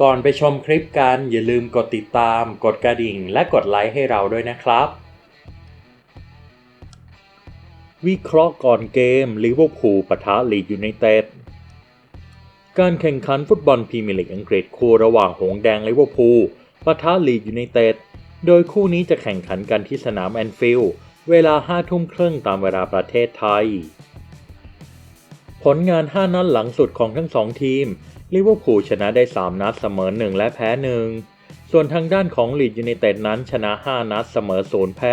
ก่อนไปชมคลิปกันอย่าลืมกดติดตาม กดกระดิ่ง และกดไลค์ให้เราด้วยนะครับ วิเคราะห์ก่อนเกมลิเวอร์พูลปะทะลีดยูไนเต็ดการแข่งขันฟุตบอลพรีเมียร์ลีกอังกฤษคู่ระหว่างหงส์แดงลิเวอร์พูลปะทะลีดยูไนเต็ดโดยคู่นี้จะแข่งขันกันที่สนามแอนฟิลด์เวลา5ทุ่มครึ่งตามเวลาประเทศไทย ผลงาน 5 นัดหลังสุดของทั้งสองทีม ลิเวอร์พูลชนะได้ 3 นัดเสมอ 1 และแพ้ 1 ส่วนทางด้านของลีดยูไนเต็ดนั้นชนะ 5 นัดเสมอ 0 แพ้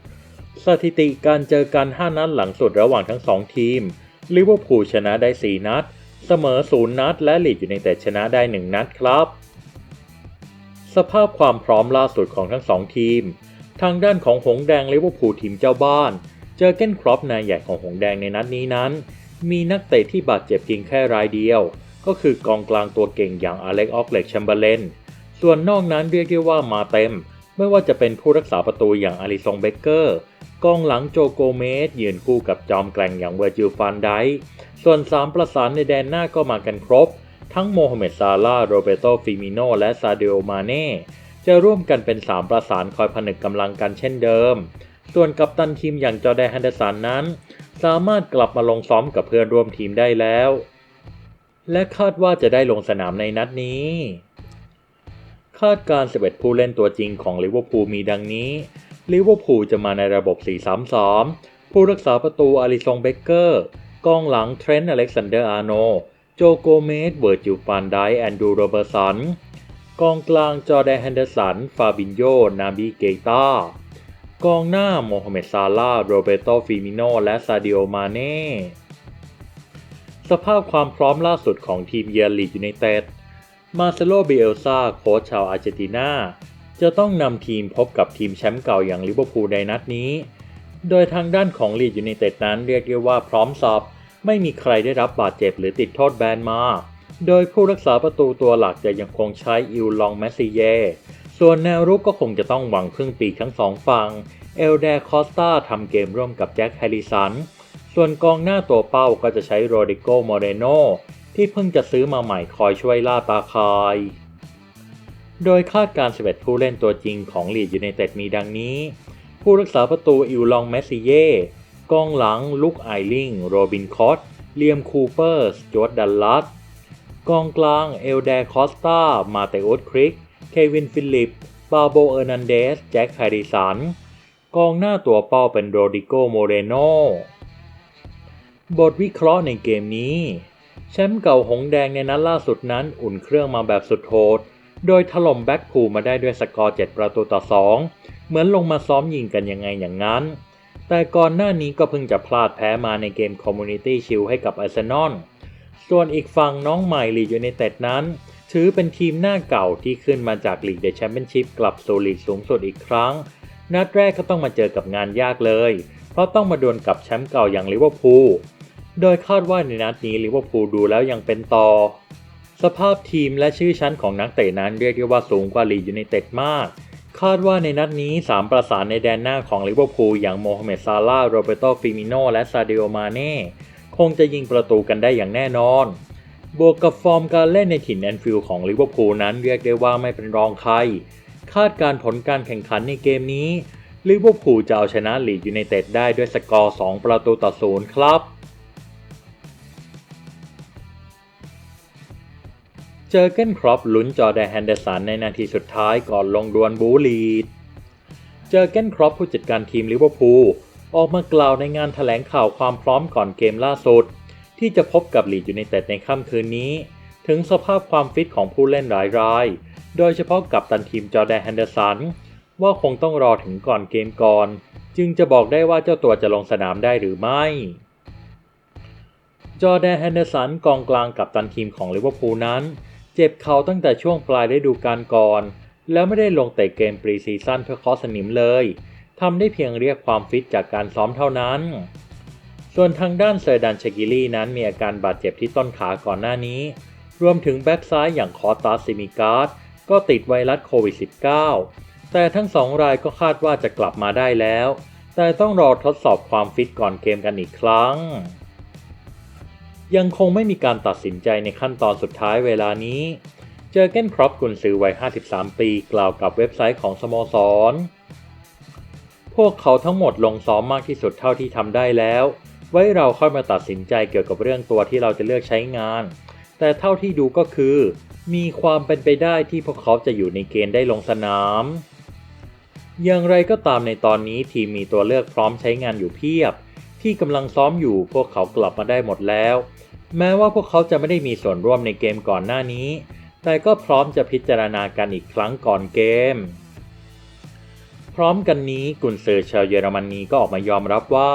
0 สถิติการเจอกัน 5 นัดหลังสุดระหว่างทั้ง 2 ทีมลิเวอร์พูลชนะได้ 4 นัด เสมอ 0 นัด และลีดยูไนเต็ดชนะได้ 1 นัดครับ สภาพความพร้อมล่าสุดของทั้ง 2 ทีม ทางด้านของหงแดงลิเวอร์พูลทีมเจ้าบ้าน เจอเก้นครอปนายใหญ่ของหงแดงในนัดนี้นั้น มีนักเตะที่บาดเจ็บเพียงแค่รายเดียว ก็คือกองกลางตัวเก่งอย่างอเล็กออกเล็กแชมเบอร์เลนส่วนนอกนั้นเรียกได้ว่ามาเต็ม ไม่ว่าจะเป็นผู้รักษาประตูอย่างอาริซงเบเกอร์กองหลังโจโกเมสยืนคู่กับจอมแกร่งอย่างเวอร์จิลฟานไดส่วน 3 ประสานในแดนหน้าก็มากันครบ ทั้งโมฮัมเหม็ดซาลาโรเบโตฟิมิโนและซาเดโอมาเน่จะร่วมกันเป็น 3 ประสานคอยผนึกกำลังกันเช่นเดิม ส่วนกัปตันทีมอย่างจอร์แดนแฮนเดอร์สันนั้น สามารถกลับมาลงซ้อมกับเพื่อนร่วมทีมได้แล้ว และคาดว่าจะได้ลงสนามในนัดนี้ คาดการณ์11 ผู้เล่นตัวจริงของลิเวอร์พูลมีดังนี้ ลิเวอร์พูลจะมาในระบบ 4-3-3 ผู้รักษาประตูอาริซงเบเกอร์ กองหลังเทรนต์อเล็กซานเดอร์อาร์โน โจโกเมสเวอร์จิลฟานไดแอนดูโรเบอร์สัน กองกลางจอแดนแฮนเดอร์สัน ฟาบินโย นาบีเกตากองหน้าโมฮัมเหม็ดซาลาโรเบโตฟิมิโน และซาดิโอ มาเน่ สภาพความพร้อมล่าสุดของทีมเยอนลีดยูไนเต็ด มาเซโลเบเอลซาโค้ชชาวอาร์เจนตินา จะต้องนำทีมพบกับทีมแชมป์เก่าอย่างลิเวอร์พูลในนัดนี้ โดยทางด้านของลีดยูไนเต็ดนั้นเรียกได้ว่าพร้อมสอบไม่มีใครได้รับบาดเจ็บหรือติดโทษแบนมา โดยผู้รักษาประตูตัวหลักจะยังคงใช้อิลลองแมสซิเย ส่วนแนวรุกก็คงจะต้องหวังพึ่งปีกทั้งสองฝั่ง เอลแดคอสตาทำเกมร่วมกับแจ็คแฮริสัน ส่วนกองหน้าตัวเป้าก็จะใช้โรดิโกโมเรโนที่เพิ่งจะซื้อมาใหม่คอยช่วยล่าตาคาย โดยคาดการณ์11ผู้เล่นตัวจริงของลีดยูไนเต็ดมีดังนี้ ผู้รักษาประตูอิลลองแมสซิเย่กองหลังลุกไอลิงโรบินคอตเลียมคูเปอร์สจวดดัลลัสกองกลางเอลแดคอสตามาเตอุสคริก เควินฟิลิป บาโบเออร์นันเดส แจ็คแฮร์ริสัน กองหน้าตัวเป้าเป็นโรดิโกโมเรโน บทวิเคราะห์ในเกมนี้ แชมป์เก่าหงแดงในนัดล่าสุดนั้นอุ่นเครื่องมาแบบสุดโหด โดยถล่มแบ็กพูมาได้ด้วยสกอร์ 7 ประตูต่อ 2 เหมือนลงมาซ้อมยิงกันยังไงอย่างนั้น แต่ก่อนหน้านี้ก็เพิ่งจะพลาดแพ้มาในเกมคอมมูนิตี้ชิลให้กับอาร์เซนอล ส่วนอีกฝั่งน้องใหม่ลีดยูไนเต็ดนั้น ถือเป็นทีมหน้าเก่าที่ขึ้นมาจากลีกเดอะแชมเปี้ยนชิพกลับสู่ลีกสูงสุดอีกครั้ง นัดแรกก็ต้องมาเจอกับงานยากเลย เพราะต้องมาดวลกับแชมป์เก่าอย่างลิเวอร์พูล โดยคาดว่าในนัดนี้ลิเวอร์พูลดูแล้วยังเป็นต่อ สภาพทีมและชื่อชั้นของนักเตะนั้นเรียกได้ว่าสูงกว่าลีดยูไนเต็ดมาก คาดว่าในนัดนี้ 3 ประสานในแดนหน้าของลิเวอร์พูลอย่างโมฮัมเหม็ดซาลาห์โรเบโตฟิมิโนและซาเดโอมาเน่คงจะยิงประตูกันได้อย่างแน่นอน บวกกับฟอร์มการเล่นในถิ่นแอนฟิลด์ของลิเวอร์พูลนั้นเรียกได้ว่าไม่เป็นรองใคร คาดการผลการแข่งขันในเกมนี้ลิเวอร์พูลจะเอาชนะลีดยูไนเต็ดได้ด้วยสกอร์ 2 ประตูต่อศูนย์ครับ เจอเกนครอปลุ้นจอแดนแฮนเดอร์สันในนาทีสุดท้ายก่อนลงดวลบูลีด เจอเก้นครอปผู้จัดการทีมลิเวอร์พูลออกมากล่าวในงานถแถลงข่าวความพร้อมก่อนเกมล่าสุด ที่จะพบกับลีดอยูไนเต็ดในค่ำคืนนี้ ถึงสภาพความฟิตของผู้เล่นหลายราย โดยเฉพาะกับตันทีมจอแดนแฮนเดอร์สัน ว่าคงต้องรอถึงก่อนเกมก่อน จึงจะบอกได้ว่าเจ้าตัวจะลงสนามได้หรือไม่จอแดนแฮนเดอร์สันกองกลางกับตันทีมของลิเวอร์พูลนั้น เจ็บเข่าตั้งแต่ช่วงปลายฤดูกาลก่อน แล้วไม่ได้ลงเตะเกมปรีซีซั่นเพื่อเคาะสนิมเลยทำได้เพียงเรียกความฟิตจากการซ้อมเท่านั้น ส่วนทางด้านเซอร์ดันเชกิลี่นั้นมีอาการบาดเจ็บที่ต้นขาก่อนหน้านี้ รวมถึงแบ็กซ้ายอย่างคอตัสซิมิการ์ดก็ติดไวรัสโควิด -19 แต่ทั้งสองรายก็คาดว่าจะกลับมาได้แล้ว แต่ต้องรอทดสอบความฟิตก่อนเกมกันอีกครั้ง ยังคงไม่มีการตัดสินใจในขั้นตอนสุดท้ายเวลานี้ เจอเกนครอปกุนซือวัย 53 ปีกล่าวกับเว็บไซต์ของสโมสร พวกเขาทั้งหมดลงซ้อมมากที่สุดเท่าที่ทำได้แล้ว ไว้เราค่อยมาตัดสินใจเกี่ยวกับเรื่องตัวที่เราจะเลือกใช้งาน แต่เท่าที่ดูก็คือ มีความเป็นไปได้ที่พวกเขาจะอยู่ในเกณฑ์ได้ลงสนาม อย่างไรก็ตามในตอนนี้ทีมมีตัวเลือกพร้อมใช้งานอยู่เพียบ ที่กำลังซ้อมอยู่พวกเขากลับมาได้หมดแล้ว แม้ว่าพวกเขาจะไม่ได้มีส่วนร่วมในเกมก่อนหน้านี้ แต่ก็พร้อมจะพิจารณากันอีกครั้งก่อนเกม พร้อมกันนี้กุนซือชาวเยอรมนีก็ออกมายอมรับว่า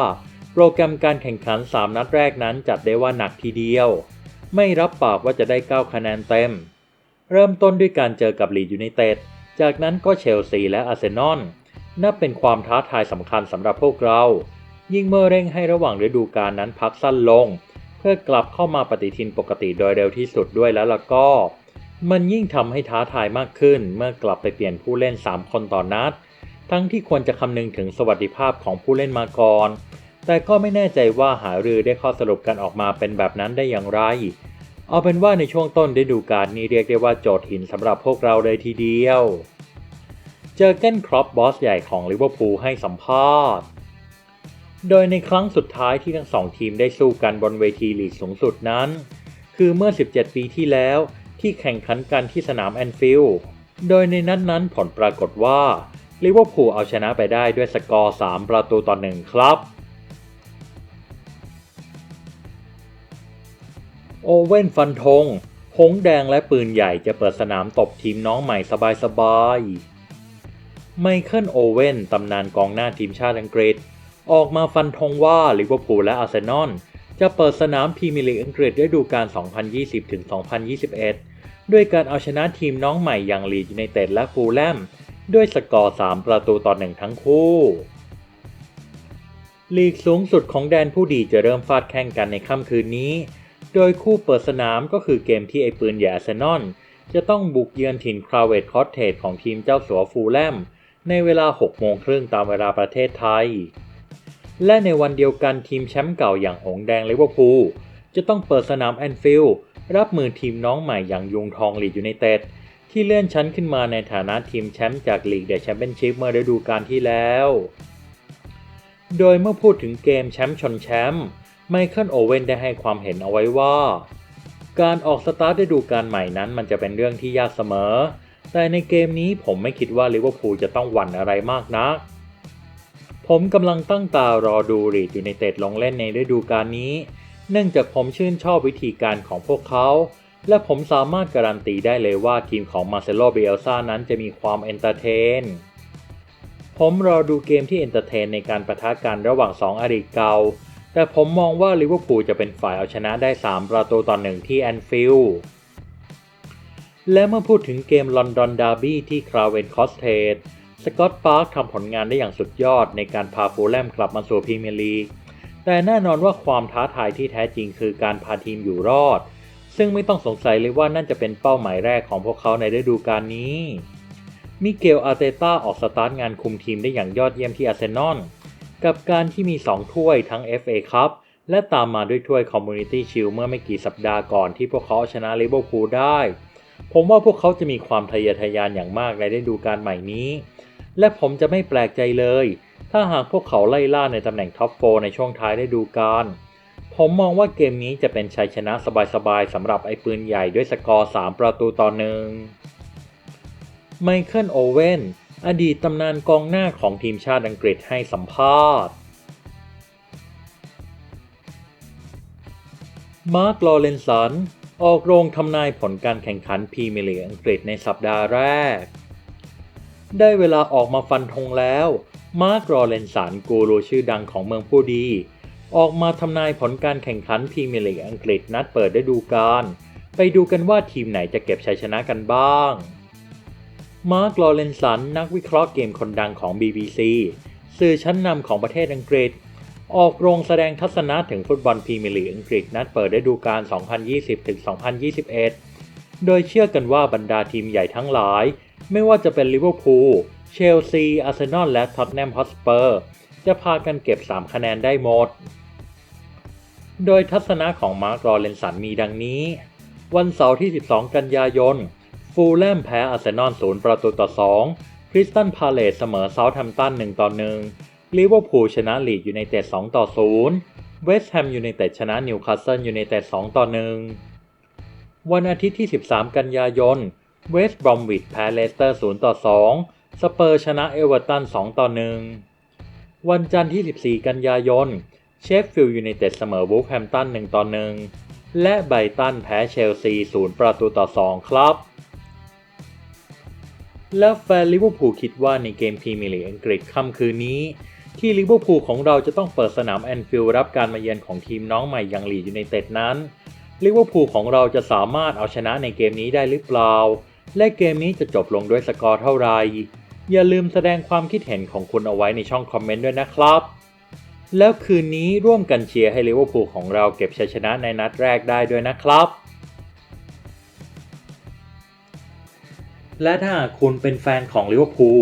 โปรแกรมการแข่งขัน 3 นัดแรกนั้นจัดได้ว่าหนักทีเดียว ไม่รับปากว่าจะได้ 9 คะแนนเต็ม เริ่มต้นด้วยการเจอกับลีดยูไนเต็ดจากนั้นก็เชลซีและอาร์เซนอลนับเป็นความท้าทายสำคัญสำหรับพวกเรา ยิ่งเมื่อเร่งให้ระหว่างฤดูกาลนั้นพักสั้นลง เพื่อกลับเข้ามาปฏิทินปกติโดยเร็วที่สุดด้วยแล้วล่ะก็ มันยิ่งทำให้ท้าทายมากขึ้น เมื่อกลับไปเปลี่ยนผู้เล่น 3 คนต่อนนัด ทั้งที่ควรจะคำนึงถึงสวัสดิภาพของผู้เล่นมาก่อน แต่ก็ไม่แน่ใจว่าหารือได้ข้อสรุปกันออกมาเป็นแบบนั้นได้อย่างไร เอาเป็นว่าในช่วงต้นฤดูกาลนี้เรียกได้ว่าโจทย์หินสำหรับพวกเราเลยทีเดียว เจอเกนครอปบอสใหญ่ของลิเวอร์พูลให้สัมภาษณ์ โดยในครั้งสุดท้ายที่ทั้งสองทีมได้สู้กันบนเวทีลีกสูงสุดนั้น คือเมื่อ 17 ปีที่แล้วที่แข่งขันกันที่สนามแอนฟิลด์ โดยในนัดนนั้นผลปรากฏว่าลิเวอร์พูลเอาชนะไปได้ด้วยสกอร์ 3 ประตูต่อหนึ่งครับ โอเว่นฟันธงหงแดงและปืนใหญ่จะเปิดสนามตบทีมน้องใหม่สบายๆ ไมเคิลโอเว่นตำนานกองหน้าทีมชาติอังกฤษ ออกมาฟันธงว่าลิเวอร์พูลและอาร์เซนอลจะเปิดสนามพรีเมียร์ลีกอังกฤษฤดูกาล 2020-2021 ด้วยการเอาชนะทีมน้องใหม่อย่างลีดยูไนเต็ดและฟูลแลมด้วยสกอร์ 3 ประตูต่อหนึ่งทั้งคู่ลีกสูงสุดของแดนผู้ดีจะเริ่มฟาดแข่งกันในค่ำคืนนี้ โดยคู่เปิดสนามก็คือเกมที่ไอปืนใหญ่อาร์เซนอลจะต้องบุกเยือนถิ่นคราเวตคอตเทจของทีมเจ้าสัวฟูลแลมในเวลา 6 โมงครึ่งตามเวลาประเทศไทย และในวันเดียวกันทีมแชมป์เก่าอย่างหงแดงลิเวอร์พูลจะต้องเปิดสนามแอนฟิลด์รับมือทีมน้องใหม่อย่างยุงทองลีดยูไนเต็ดที่เลื่อนชั้นขึ้นมาในฐานะทีมแชมป์จากลีกเดอะแชมเปี้ยนชิพเมื่อฤดูกาลที่แล้ว โดยเมื่อพูดถึงเกมแชมป์ชนแชมป์ไมเคิลโอเว่นได้ให้ความเห็นเอาไว้ว่า การออกสตาร์ทฤดูกาลใหม่นั้นมันจะเป็นเรื่องที่ยากเสมอ แต่ในเกมนี้ผมไม่คิดว่าลิเวอร์พูลจะต้องหวั่นอะไรมากนัก ผมกำลังตั้งตารอดูลีดอยูไนเตดลงเล่นในฤดูกาลนี้ เนื่องจากผมชื่นชอบวิธีการของพวกเขา และผมสามารถการันตีได้เลยว่าทีมของมาเซโลเบลซ่านั้นจะมีความเอนเตอร์เทน ผมรอดูเกมที่เอนเตอร์เทนในการประทะกันระหว่าง 2อดีเกาแต่ผมมองว่าลิเวอร์พูลจะเป็นฝ่ายเอาชนะได้ 3 ประตูต่อหนึ่งที่แอนฟิลด์และเมื่อพูดถึงเกมลอนดอนดาร์บี้ที่คราเวนคอสเทด สกอตต์ปาร์คทำผลงานได้อย่างสุดยอดในการพาฟูลแลมกลับมาสู่พรีเมียร์ลีก แต่แน่นอนว่าความท้าทายที่แท้จริงคือการพาทีมอยู่รอด ซึ่งไม่ต้องสงสัยเลยว่านั่นจะเป็นเป้าหมายแรกของพวกเขาในฤดูกาลนี้ มิเกลอาร์เตต้าออกสตาร์ทงานคุมทีมได้อย่างยอดเยี่ยมที่อาร์เซนอล กับการที่มี 2 ถ้วยทั้ง FA ครับและตามมาด้วยถ้วย Community Shield เมื่อไม่กี่สัปดาห์ก่อนที่พวกเขาเอาชนะลิเวอร์พูลได้ ผมว่าพวกเขาจะมีความทะเยอทะยานอย่างมากในฤดูกาลใหม่นี้ และผมจะไม่แปลกใจเลย ถ้าหากพวกเขาไล่ล่าในตำแหน่งท็อปโฟในช่วงท้ายฤดูกาลผมมองว่าเกมนี้จะเป็นชัยชนะสบายๆสำหรับไอ้ปืนใหญ่ด้วยสกอร์ 3 ประตูต่อหนึ่งไมเคิลโอเว่นอดีตตำนานกองหน้าของทีมชาติอังกฤษให้สัมภาษณ์ มาร์กลอเรนสัน ออกโรงทำนายผลการแข่งขันพรีเมียร์ลีกอังกฤษในสัปดาห์แรก ได้เวลาออกมาฟันธงแล้ว มาร์กลอเรนสันกูรูชื่อดังของเมืองผู้ดี ออกมาทำนายผลการแข่งขันพรีเมียร์ลีกอังกฤษนัดเปิดฤดูกาล ไปดูกันว่าทีมไหนจะเก็บชัยชนะกันบ้าง มาร์กลอเรนสันนักวิเคราะห์เกมคนดังของ BBC สื่อชั้นนำของประเทศอังกฤษ ออกโรงแสดงทัศนะถึงฟุตบอลพรีเมียร์ลีกอังกฤษนัดเปิดฤดูกาล 2020-2021 โดยเชื่อกันว่าบรรดาทีมใหญ่ทั้งหลาย ไม่ว่าจะเป็นลิเวอร์พูล เชลซี อาร์เซนอล และท็อตแนมฮอตสเปอร์ จะพากันเก็บ 3 คะแนนได้หมด โดยทัศนะของมาร์กลอเรนสันมีดังนี้ วันเสาร์ที่ 12 กันยายน ฟูลแลมแพ้อาร์เซนอล 0 ประตูต่อ 2 คริสตันพาเลตเสมอเซาท์แฮมป์ตัน 1 ต่อ 1 ลิเวอร์พูลชนะลีดยูไนเต็ด 2 ต่อ 0 เวสต์แฮมยูไนเต็ดชนะนิวคาสเซิลยูไนเต็ด 2 ต่อ 1 วันอาทิตย์ที่ 13 กันยายน เวสต์บรอมวิชแพ้เลสเตอร์0ต่อ2สเปอร์ชนะเอเวอร์ตัน2ต่อ1วันจันทร์ที่ 14 กันยายน เชฟฟิลด์ยูไนเต็ดเสมอวูฟแฮมป์ตัน1ต่อ1และไบรตันแพ้เชลซี 0 ประตูต่อ 2 ครับ และแฟนลิเวอร์พูลคิดว่าในเกมพรีเมียร์ลีกอังกฤษค่ำคืนนี้ ที่ลิเวอร์พูลของเราจะต้องเปิดสนามแอนฟิลด์รับการมาเยือนของทีมน้องใหม่ย่างลียูไนเต็ดนั้นลิเวอร์พูลของเราจะสามารถเอาชนะในเกมนี้ได้หรือเปล่า และเกมนี้จะจบลงด้วยสกอร์เท่าไหร่ อย่าลืมแสดงความคิดเห็นของคุณเอาไว้ในช่องคอมเมนต์ด้วยนะครับ แล้วคืนนี้ร่วมกันเชียร์ให้ลิเวอร์พูลของเราเก็บชัยชนะในนัดแรกได้ด้วยนะครับ และถ้าคุณเป็นแฟนของลิเวอร์พูล